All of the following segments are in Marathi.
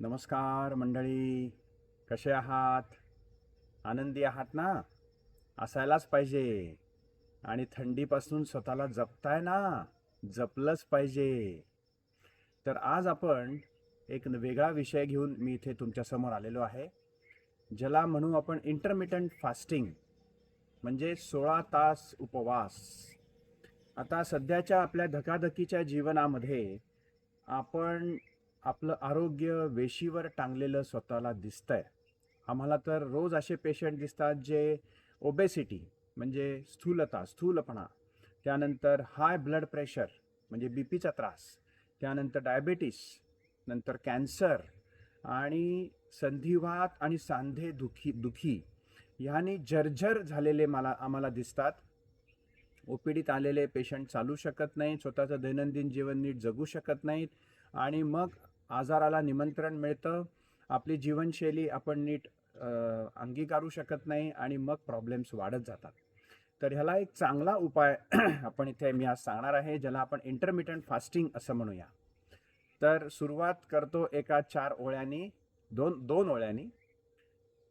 नमस्कार मंडळी. कसे आहात? आनंदी आहात ना? असायलाच पाहिजे. आणि थंडीपासून स्वतःला जपताय ना? जपलंच पाहिजे. तर आज आपण एक वेगळा विषय घेऊन मी इथे तुमच्यासमोर आलेलो आहे ज्याला म्हणू आपण इंटरमिटंट फास्टिंग म्हणजे सोळा तास उपवास. आता सध्याच्या आपल्या धकाधकीच्या जीवनामध्ये आपण आपलं आरोग्य वेशीवर टांगलेलं स्वतःला दिसतंय. आम्हाला तर रोज असे पेशंट दिसतात जे ओबेसिटी म्हणजे स्थूलता स्थूलपणा त्यानंतर हाय ब्लड प्रेशर म्हणजे बी पीचा त्रास त्यानंतर डायबेटीस नंतर कॅन्सर आणि संधिवात आणि सांधे दुखी दुखी. ह्याने जर्जर झालेले मला आम्हाला दिसतात. ओ पी डीत आलेले पेशंट चालू शकत नाहीत स्वतःचं दैनंदिन जीवन नीट जगू शकत नाहीत आणि मग आजाराला निमंत्रण मिळतं. आपली जीवनशैली आपण नीट अंगीकारू शकत नाही आणि मग प्रॉब्लेम्स वाढत जातात. तर ह्याला एक चांगला उपाय आपण इथे मी आज सांगणार आहे ज्याला आपण इंटरमिटंट फास्टिंग असं म्हणूया. तर सुरुवात करतो एका चार ओळ्यांनी दोन दोन ओळ्यांनी.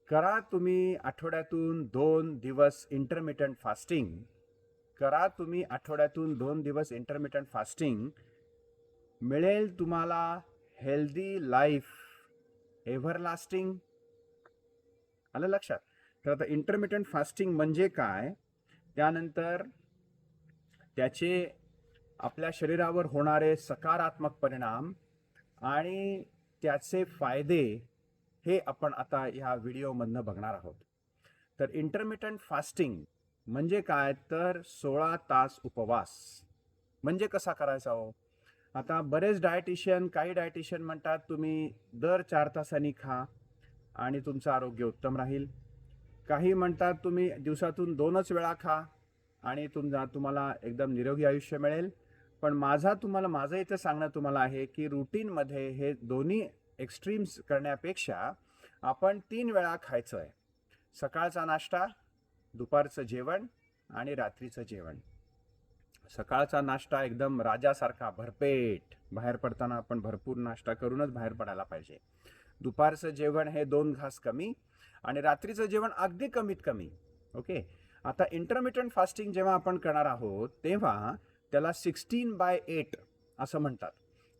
करा तुम्ही आठवड्यातून दोन दिवस इंटरमिटंट फास्टिंग करा तुम्ही आठवड्यातून दोन दिवस इंटरमिटंट फास्टिंग मिळेल तुम्हाला हेल्दी लाईफ एव्हरलास्टिंग आलं लक्षात? तर आता इंटरमिटंट फास्टिंग म्हणजे काय? त्यानंतर त्याचे आपल्या शरीरावर होणारे सकारात्मक परिणाम आणि त्याचे फायदे हे आपण आता ह्या व्हिडिओमधनं बघणार आहोत. तर इंटरमिटंट फास्टिंग म्हणजे काय? तर सोळा तास उपवास. म्हणजे कसा करायचा हो? आता बरेच डायटिशियन काही डायटिशियन म्हणतात तुम्ही दर चार तासांनी खा आणि तुमचं आरोग्य उत्तम राहील. काही म्हणतात तुम्ही दिवसातून दोनच वेळा खा आणि तुमचा तुम्हाला एकदम निरोगी आयुष्य मिळेल. पण माझा तुम्हाला माझं इथं सांगणं तुम्हाला आहे की रुटीनमध्ये हे दोन्ही एक्स्ट्रीम्स करण्यापेक्षा आपण तीन वेळा खायचं आहे सकाळचा नाश्ता दुपारचं जेवण आणि रात्रीचं जेवण. सकाळचा नाश्ता एकदम राजासारखा भरपेट. बाहेर पडताना आपण भरपूर नाश्ता करूनच बाहेर पडायला पाहिजे. दुपारचं जेवण हे दोन घास कमी आणि रात्रीचं जेवण अगदी कमीत कमी. ओके? आता इंटरमिटंट फास्टिंग जेव्हा आपण करणार आहोत तेव्हा त्याला सिक्स्टीन बाय एट असं म्हणतात.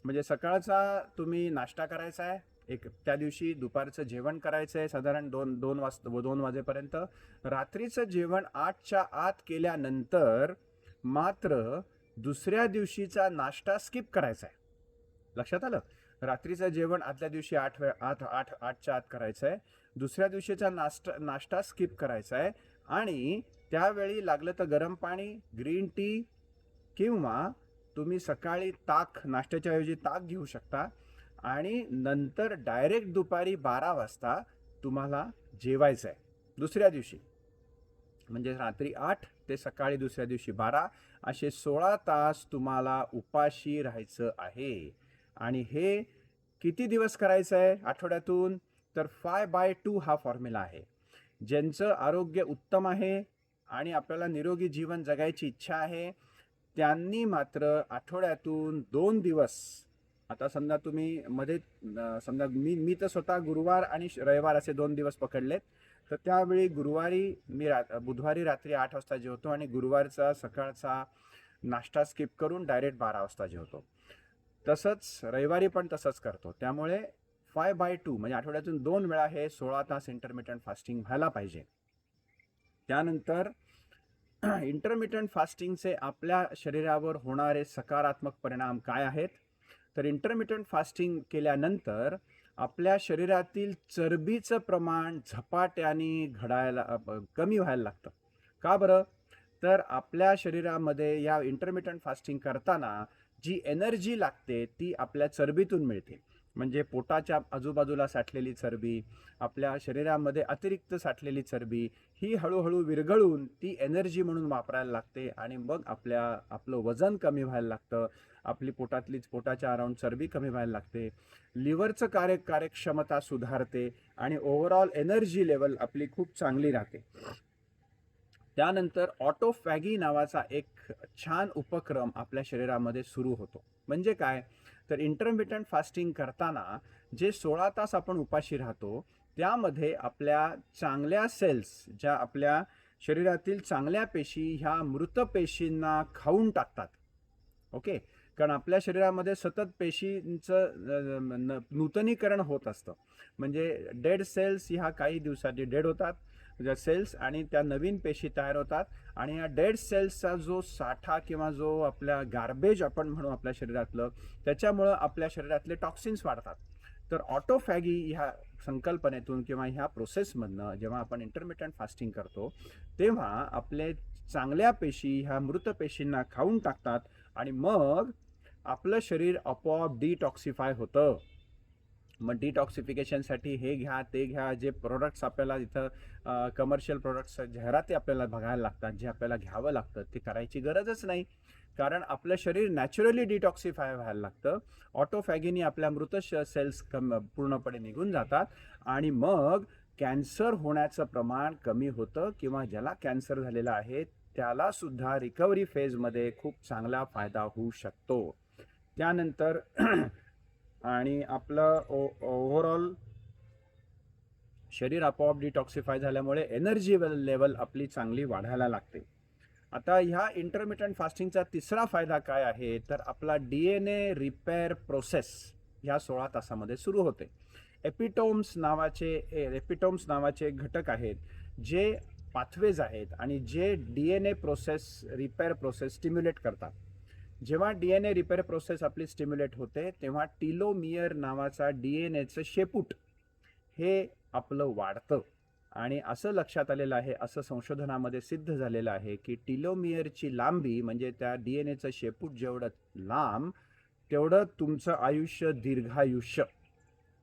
म्हणजे सकाळचा तुम्ही नाश्ता करायचा आहे एक त्या दिवशी दुपारचं जेवण करायचं आहे साधारण दोन दोन वाजता दोन वाजेपर्यंत. रात्रीचं जेवण आठच्या आत केल्यानंतर मात्र दुसऱ्या दिवशीचा नाश्ता स्किप करायचा आहे लक्षात आलं? रात्रीचं जेवण आदल्या दिवशी आठ वेळ आठ आठ आठच्या आत करायचं आहे दुसऱ्या दिवशीचा नाश्ता नाश्ता स्किप करायचा आहे आणि त्यावेळी लागलं तर गरम पाणी ग्रीन टी किंवा तुम्ही सकाळी ताक नाश्त्याच्या ऐवजी ताक घेऊ शकता. आणि नंतर डायरेक्ट दुपारी बारा वाजता तुम्हाला जेवायचं आहे दुसऱ्या दिवशी. म्हणजे रात्री आठ ते सकाळी दुसऱ्या दिवशी बारा असे सोळा तास तुम्हाला उपाशी राहायचं आहे. आणि हे किती दिवस करायचं आहे? आठवड्यातून? तर फाय बाय टू हा फॉर्म्युला आहे. ज्यांचं आरोग्य उत्तम आहे आणि आपल्याला निरोगी जीवन जगायची इच्छा आहे त्यांनी मात्र आठवड्यातून दोन दिवस आता समजा तुम्ही मध्ये समजा मी मी तर स्वतः गुरुवार आणि श- रविवार असे दोन दिवस पकडलेत तर त्यावेळी गुरुवारी मी रा बुधवारी रात्री आठ वाजता जेवतो आणि गुरुवारचा सकाळचा नाश्ता स्किप करून डायरेक्ट बारा वाजता जेवतो. तसंच रविवारी पण तसंच करतो. त्यामुळे फाय बाय टू म्हणजे आठवड्यातून दोन वेळा हे सोळा तास इंटरमिटंट फास्टिंग व्हायला पाहिजे. त्यानंतर इंटरमिटंट फास्टिंगचे आपल्या शरीरावर होणारे सकारात्मक परिणाम काय आहेत? तर इंटरमिटंट फास्टिंग केल्यानंतर आपल्या शरीरातील चरबीचं प्रमाण झपाट्याने घडायला कमी व्हायला लागतं. का बरं? तर आपल्या शरीरामध्ये या इंटरमिटंट फास्टिंग करताना जी एनर्जी लागते ती आपल्या चरबीतून मिळते. म्हणजे पोटाच्या आजूबाजूला साठलेली चरबी आपल्या शरीरामध्ये अतिरिक्त साठलेली चरबी ही हळूहळू विरघळून ती एनर्जी म्हणून वापरायला लागते आणि मग आपल्या आपलं वजन कमी व्हायला लागतं आपली पोटातली पोटाच्या अराउंड चरबी कमी व्हायला लागते. लिव्हरचं कार्य कार्यक्षमता सुधारते आणि ओव्हरऑल एनर्जी लेवल आपली खूप चांगली राहते. त्यानंतर ऑटोफॅगी नावाचा एक छान उपक्रम आपल्या शरीरामध्ये सुरू होतो. म्हणजे काय? तर इंटरमिटंट फास्टिंग करताना जे सोळा तास आपण उपाशी राहतो त्यामध्ये आपल्या चांगल्या सेल्स ज्या आपल्या शरीरातील चांगल्या पेशी ह्या मृत पेशींना खाऊन टाकतात. ओके? कारण आपल्या शरीरामध्ये सतत पेशींचं न- नूतनीकरण होत असतं. म्हणजे डेड सेल्स ह्या काही दिवसांनी डेड होतात. ज्या सेल्स आणि त्या नवीन पेशी तयार होतात आणि या डेड सेल्सचा जो साठा किंवा जो आपल्या गार्बेज आपण म्हणू आपल्या शरीरातलं त्याच्यामुळं आपल्या शरीरातले टॉक्सिन्स वाढतात. तर ऑटोफॅगी ह्या संकल्पनेतून किंवा ह्या प्रोसेसमधनं जेव्हा आपण इंटरमिटंट फास्टिंग करतो तेव्हा आपले चांगल्या पेशी ह्या मृत पेशींना खाऊन टाकतात आणि मग आपलं शरीर आपोआप डिटॉक्सिफाय होतं. मग डिटॉक्सिफिकेशनसाठी हे घ्या ते घ्या जे प्रोडक्ट्स आपल्याला इथं कमर्शियल प्रोडक्ट्स जाहिराती आपल्याला बघायला लागतात जे आपल्याला घ्यावं लागतं ते करायची गरजच नाही. कारण आपलं शरीर नॅचरली डिटॉक्सिफाय व्हायला लागतं. ऑटोफॅगिनी आपल्या मृत सेल्स कम पूर्णपणे निघून जातात. आणि मग कॅन्सर होण्याचं प्रमाण कमी होतं किंवा ज्याला कॅन्सर झालेला आहे त्यालासुद्धा रिकव्हरी फेजमध्ये खूप चांगला फायदा होऊ शकतो. त्यानंतर आणि आपलं ओ ओव्हरऑल शरीर आपोआप डिटॉक्सिफाय झाल्यामुळे एनर्जी लेवल आपली चांगली वाढायला लागते. आता ह्या इंटरमिटंट फास्टिंगचा तिसरा फायदा काय आहे? तर आपला D N A repair process ह्या सोळा तासामध्ये सुरू होते. एपिटोम्स नावाचे एपिटोम्स नावाचे घटक आहेत जे पाथवेज आहेत आणि जे D N A process repair process stimulate करतात. जेव्हा D N A repair process आपली स्टिम्युलेट होते तेव्हा टिलोमियर नावाचा डी एन एचं शेपूट हे आपलं वाढतं. आणि असं लक्षात आलेलं आहे असं संशोधनामध्ये सिद्ध झालेलं आहे की टिलोमियरची लांबी म्हणजे त्या डी एन एचं शेपूट जेवढं लांब तेवढं तुमचं आयुष्य दीर्घायुष्य.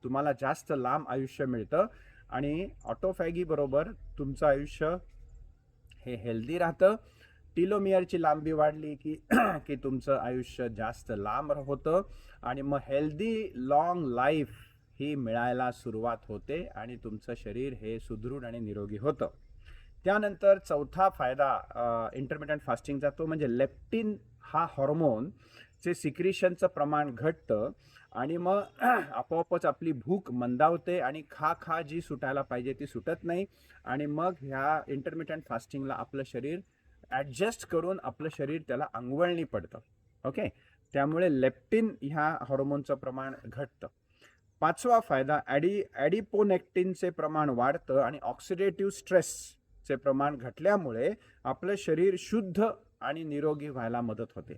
तुम्हाला जास्त लांब आयुष्य मिळतं आणि ऑटोफॅगीबरोबर तुमचं आयुष्य हे हेल्दी राहतं. टिलोमियरची लांबी वाढली की की तुमचं आयुष्य जास्त लांब होतं आणि मग हेल्दी लाँग लाईफ ही मिळायला सुरुवात होते आणि तुमचं शरीर हे सुदृढ आणि निरोगी होतं. त्यानंतर चौथा फायदा इंटरमिडियंट फास्टिंगचा तो म्हणजे लेप्टिन हा हॉर्मोन चे सिक्रिशनचं प्रमाण घटतं आणि मग आपोआपच आपली भूक मंदावते आणि खा खा जी सुटायला पाहिजे ती सुटत नाही आणि मग ह्या इंटरमिटंट फास्टिंगला आपलं शरीर ॲडजस्ट करून आपलं शरीर त्याला अंगवळणी पडतं. ओके? त्यामुळे लेप्टिन ह्या हॉर्मोनचं प्रमाण घटतं. पाचवा फायदा ॲडी ॲडिपोनेक्टिनचे प्रमाण वाढतं आणि ऑक्सिडेटिव्ह स्ट्रेसचे प्रमाण घटल्यामुळे आपलं शरीर शुद्ध आणि निरोगी व्हायला मदत होते.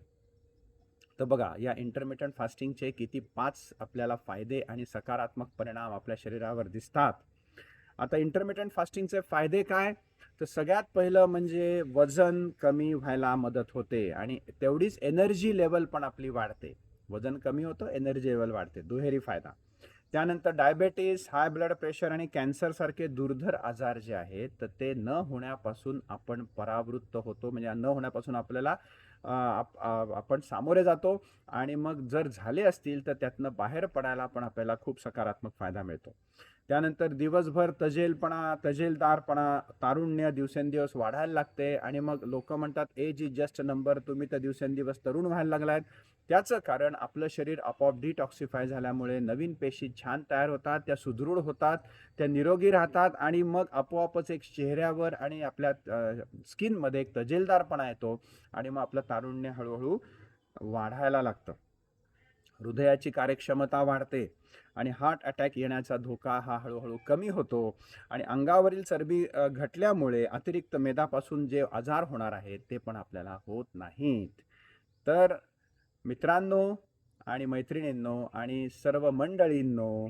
तर बघा या इंटरमिटंट फास्टिंगचे किती पाच आपल्याला फायदे आणि सकारात्मक परिणाम आपल्या शरीरावर दिसतात. आता इंटरमिटंट फास्टिंगचे फायदे काय? तर सगळ्यात पहिलं म्हणजे वजन कमी व्हायला मदत होते आणि तेवढीच एनर्जी लेवल पण आपली वाढते. वजन कमी होतं एनर्जी लेवल वाढते. दुहेरी फायदा. त्यानंतर डायबेटीस हाय ब्लड प्रेशर आणि कॅन्सरसारखे दुर्धर आजार जे आहेत तर ते न होण्यापासून आपण परावृत्त होतो. म्हणजे न होण्यापासून आपल्याला आप- आपण सामोरे जातो आणि मग जर झाले असतील तर त्यातनं बाहेर पडायला पण आपल्याला खूप सकारात्मक फायदा मिळतो. त्यानंतर दिवसभर तजेलपणा तजेलदारपणा तारुण्य दिवसेंदिवस वाढायला लागते आणि मग लोक म्हणतात एज इज जस्ट नंबर तुम्ही तर दिवसेंदिवस तरुण व्हायला लागलायत. त्याचं कारण आपलं शरीर आपोआप डिटॉक्सिफाय झाल्यामुळे नवीन पेशी छान तयार होतात त्या सुदृढ होतात त्या निरोगी राहतात आणि मग आपोआपच एक चेहऱ्यावर आणि आपल्या स्किनमध्ये एक तजेलदारपणा येतो आणि मग आपलं तारुण्य हळूहळू वाढायला लागतं. हृदयाची कार्यक्षमता वाढते आणि हार्ट अटॅक येण्याचा धोका हा हळूहळू कमी होतो आणि अंगावरील चरबी घटल्यामुळे अतिरिक्त मेदापासून जे आजार होणार आहेत ते पण आपल्याला होत नाहीत. तर मित्रांनो आणि मैत्रिणींनो आणि सर्व मंडळींनो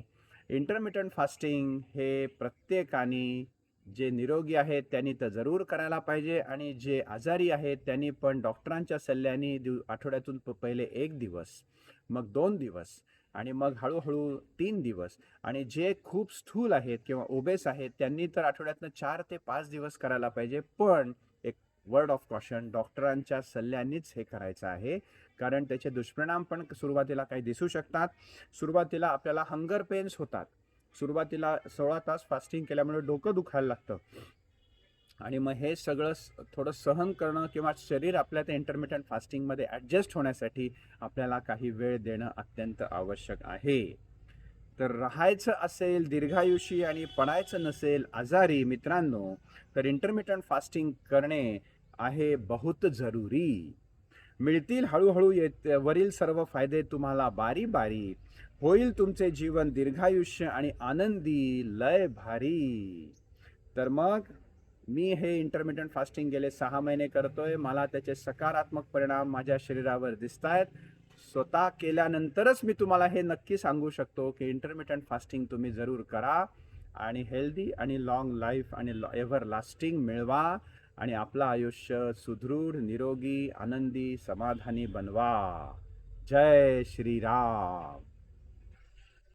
इंटरमिटंट फास्टिंग हे प्रत्येकाने जे निरोगी आहेत त्यांनी तर जरूर करायला पाहिजे आणि जे आजारी आहेत त्यांनी पण डॉक्टरांच्या सल्ल्याने दिव आठवड्यातून पहिले एक दिवस मग दोन दिवस आणि मग हळूहळू तीन दिवस आणि जे खूप स्थूल आहेत किंवा ओबेस आहेत त्यांनी तर आठवड्यातनं चार ते पाच दिवस करायला पाहिजे. पण एक वर्ड ऑफ कॉशन डॉक्टरांच्या सल्ल्यानेच हे करायचं आहे. कारण त्याचे दुष्परिणाम पण सुरुवातीला काही दिसू शकतात. सुरुवातीला आपल्याला हंगर पेन्स होतात. सुरुवातीला सोळा तास फास्टिंग केल्यामुळे डोकं दुखायला लागतं. आणि मग हे सगळं स- थोडं सहन करणं किंवा शरीर आपल्या त्या इंटरमिटंट फास्टिंगमध्ये ॲडजस्ट होण्यासाठी आपल्याला काही वेळ देणं अत्यंत आवश्यक आहे. तर राहायचं असेल दीर्घायुषी आणि पडायचं नसेल आजारी मित्रांनो तर इंटरमिटंट फास्टिंग करणे आहे बहुत जरुरी. मिळतील हळूहळू येत वरील सर्व फायदे तुम्हाला बारी बारी होईल तुमचे जीवन दीर्घायुष्य आणि आनंदी. लय भारी. तर मग मी हे इंटरमिडियंट फास्टिंग गेले सहा महिने करतोय. मला त्याचे सकारात्मक परिणाम माझ्या शरीरावर दिसत आहेत स्वतः केल्यानंतरच मी तुम्हाला हे नक्की सांगू शकतो की इंटरमिडियंट फास्टिंग तुम्ही जरूर करा आणि हेल्दी आणि लॉंग लाईफ आणि एव्हर लास्टिंग मिळवा. आणि आपलं आयुष्य सुदृढ निरोगी आनंदी समाधानी बनवा. जय श्रीराम.